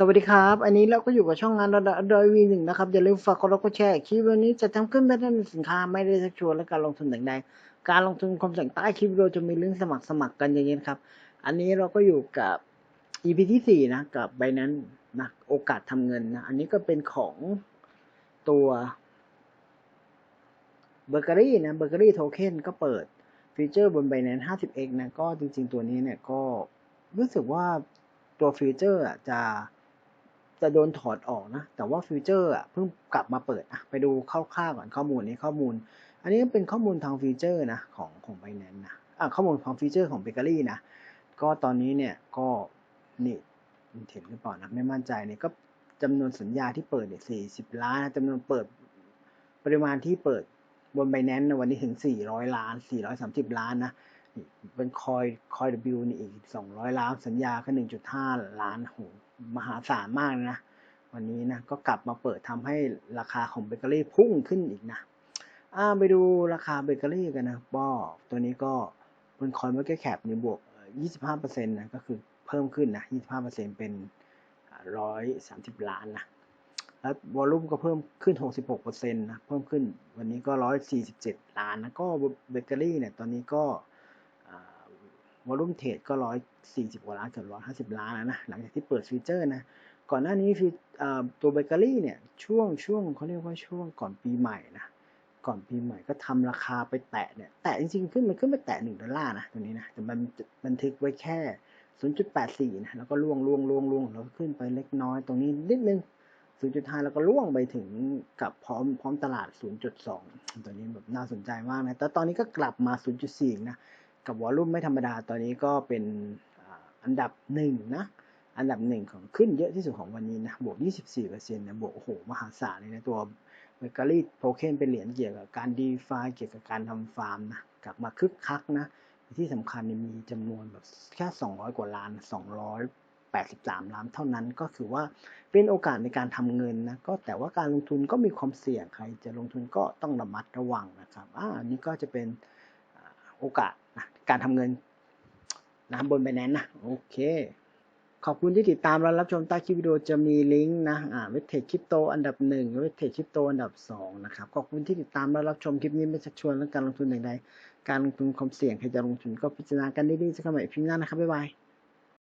สวัสดีครับ อันนี้เราก็อยู่กับช่องงานระดับดอยวีหนึ่งนะครับ อย่าลืมฝากกดไลค์กดแชร์คลิปวันนี้จะทำขึ้นไม่ได้ในสินค้าไม่ได้ชักชวนและการลงทุนแต่ใดการลงทุนความเสี่ยงใต้คลิปวิดีจะมีลิงก์สมัครสมัครกันอย่างนี้ครับ อันนี้เราก็อยู่กับ EP ที่สี่นะกับใบนั้นนะโอกาสทำเงินนะอันนี้ก็เป็นของตัวเบเกอรี่นะเบเกอรี่โทเค็นก็เปิดฟีเจอร์บน Binance 50x นะก็จริง ๆ ตัวนี้เนี่ยก็รู้สึกว่าตัวฟีเจอร์จะ จะโดนถอดออกนะ แต่ว่าฟีเจอร์อะเพิ่งกลับมาเปิดอะไปดูคร่าวๆก่อนข้อมูลนี้ข้อมูล อันนี้เป็นข้อมูลทางฟีเจอร์นะของของ Binance นะอะข้อมูลของฟีเจอร์ของเบเกอรี่นะ ก็ตอนนี้เนี่ยก็นี่เห็นหรือเปล่านะไม่มั่นใจเนี่ยก็จำนวนสัญญาที่เปิดเนี่ยสี่สิบล้านนะจำนวนเปิดปริมาณที่เปิดบนไบแนนวันนี้ถึงสี่ร้อยล้านสี่ร้อยสามสิบล้านนะนี่เป็นคอยคอยบิวนี่อีกสองร้อยล้าน สัญญาก็หนึ่งจุดห้าล้านโห มหาศาลมากนะ วันนี้นะก็กลับมาเปิดทำให้ราคาของเบเกอรี่พุ่งขึ้นอีกนะอ่าไปดูราคาเบเกอรี่กันนะป้อตัวนี้ก็บนคอยมาร์เก็ตแคปนี่บวก 25%นะก็คือเพิ่มขึ้นนะ 25%เป็น 130 ล้านนะแล้ววอลลุ่มก็เพิ่มขึ้น 66%นะ เพิ่มขึ้นวันนี้ก็ 147 ล้านนะ ก็เบเกอรี่เนี่ย ตอนนี้ก็ วอลุ่มเทรดก็140กว่าล้านเกือบ150ล้านแล้วนะ หลังจากที่เปิดฟีเจอร์นะ ก่อนหน้านี้ฟีตัวเบเกอรี่เนี่ยช่วงช่วงเขาเรียกว่าช่วงก่อนปีใหม่นะ ก่อนปีใหม่ก็ทำราคาไปแตะเนี่ย แตะจริงๆขึ้นมันขึ้นไปแตะหนึ่งดอลลาร์นะตัวนี้นะ แต่มันบันทึกไว้แค่ 0.84 นะ แล้วก็ล่วงล่วงล่วงล่วงแล้วก็ขึ้นไปเล็กน้อยตรงนี้นิดนึง0.5 แล้วก็ล่วงไปถึงกับพร้อมพร้อมตลาด 0.2 ตัวนี้แบบน่าสนใจมากนะ แต่ตอนนี้ก็กลับมา 0.4 นะ กับวอลลุ่มไม่ธรรมดาตอนนี้ก็เป็นอันดับหนึ่งนะอันดับหนึ่งของขึ้นเยอะที่สุดของวันนี้นะบวก 24%นะบวกโอ้โหมหาศาลเลยนะตัวเบเกอรี่โทเคนเป็นเหรียญเกี่ยวกับการดีฟาเกี่ยวกับการทำฟาร์มนะกลับมาคึกคักนะที่สำคัญมีจำนวนแบบแค่ 200 กว่าล้าน 283 ล้านเท่านั้นก็คือว่าเป็นโอกาสในการทำเงินนะก็แต่ว่าการลงทุนก็มีความเสี่ยงใครจะลงทุนก็ต้องระมัดระวังนะครับอ่านนี้ก็จะเป็นโอกาสนะ การทำเงินนะบนไบแนนนะโอเค ขอบคุณที่ติดตามและรับชมใต้คลิปวิดีโอจะมีลิงก์นะอ่าเวทเทคคริปโตอันดับหนึ่งเวทเทคคริปโตอันดับสองนะครับขอบคุณที่ติดตามและรับชมคลิปนี้ไม่ชักชวนและการลงทุนใดๆการลงทุนความเสี่ยงใครจะลงทุนก็พิจารณากันดีๆสักหน่อยพิมพ์หน้านะครับบ๊ายบาย